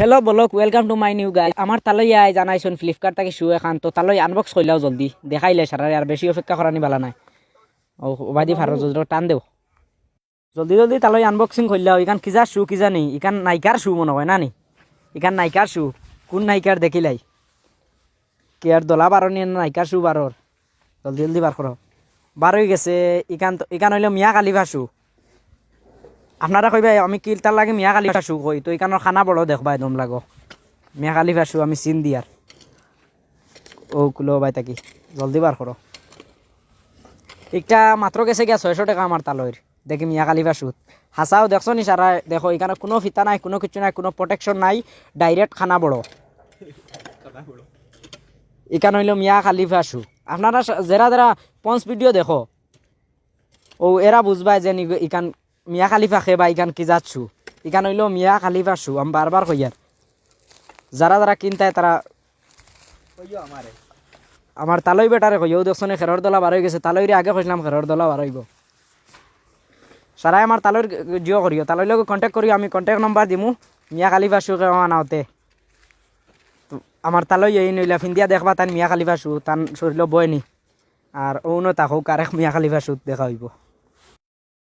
Hello' blog welcome to my new guy আমাৰ তালৈ I জানাইচোন Flipkart তাকে শু এখন তো তালৈ আনবক্স কৰিলাও জলদি দেখাইলে সারারে আর বেশি অপেক্ষা করা নি বালা নাই ও ওবাদি ফারো টান দেও জলদি জলদি তালৈ আনবক্সিং করলাও ইখান কিজার শু কিজা নি ইখান নাইকার শু মনে হয় না নি ইখান নাইকার শু কোন নাইকার দেখিলাই কে আর দলা বারো নিয়ে নাইকার শু বারোর জলদি জলদি বার করো বার হয়ে গেছে ইখান ইখান হইল মিয়া কালিভা শু আপনারা কইবা, আমি কিলতার লাগে মিয়া কালী ফাঁসু কই? তো এখানোর খানা বড় দেখবা একদম লাগো। মিয়া কালী ফাঁসু আমি চিন দিয়ার ও কুলো বাই তাকি জলদি বার করো। একটা মাত্র গেছে গিয়া ছয়শো টাকা আমার তালয়ের দেখি মিয়া কালী ফাঁসুত হাসাও দেখছ নি সারা দেখো এখানে কোনো ফিতা নাই, কোনো কিছু নাই, কোনো প্রোটেকশন নাই। ডাইরেক্ট খানা বড় এখানে হইল মিয়া কালী ফাঁসু আপনারা যারা যারা পঞ্চ ভিডিও দেখো ও এরা বুঝবাই যে নি- ইখান মিয়া খালিফা খে বা ইখান কি যাচ্ছু? ইখান হইলেও মিয়া খালিফা শু আমি বারবার কইয়ার যারা যারা কিনতায় তারা আমার। তালই বেটারে কইও দেখছনে খেরর দলা বার হয়ে গেছে তালইরে আগে কইলাম খেরর দলা বার হইব। সারাই আমার তালইর জিও করিও তালইর লগে কন্ট্যাক্ট করিও আমি কন্ট্যাক্ট নাম্বার দিমু মিয়া খালিফা শু আনাওতে আমার তালই এই নইলা ফিন্দিয়া দেখবা তান মিয়া খালিফা শু তান শরীর বয়নি আর অন্য তাকো কারেক মিয়া খালিফা শু দেখা হইব।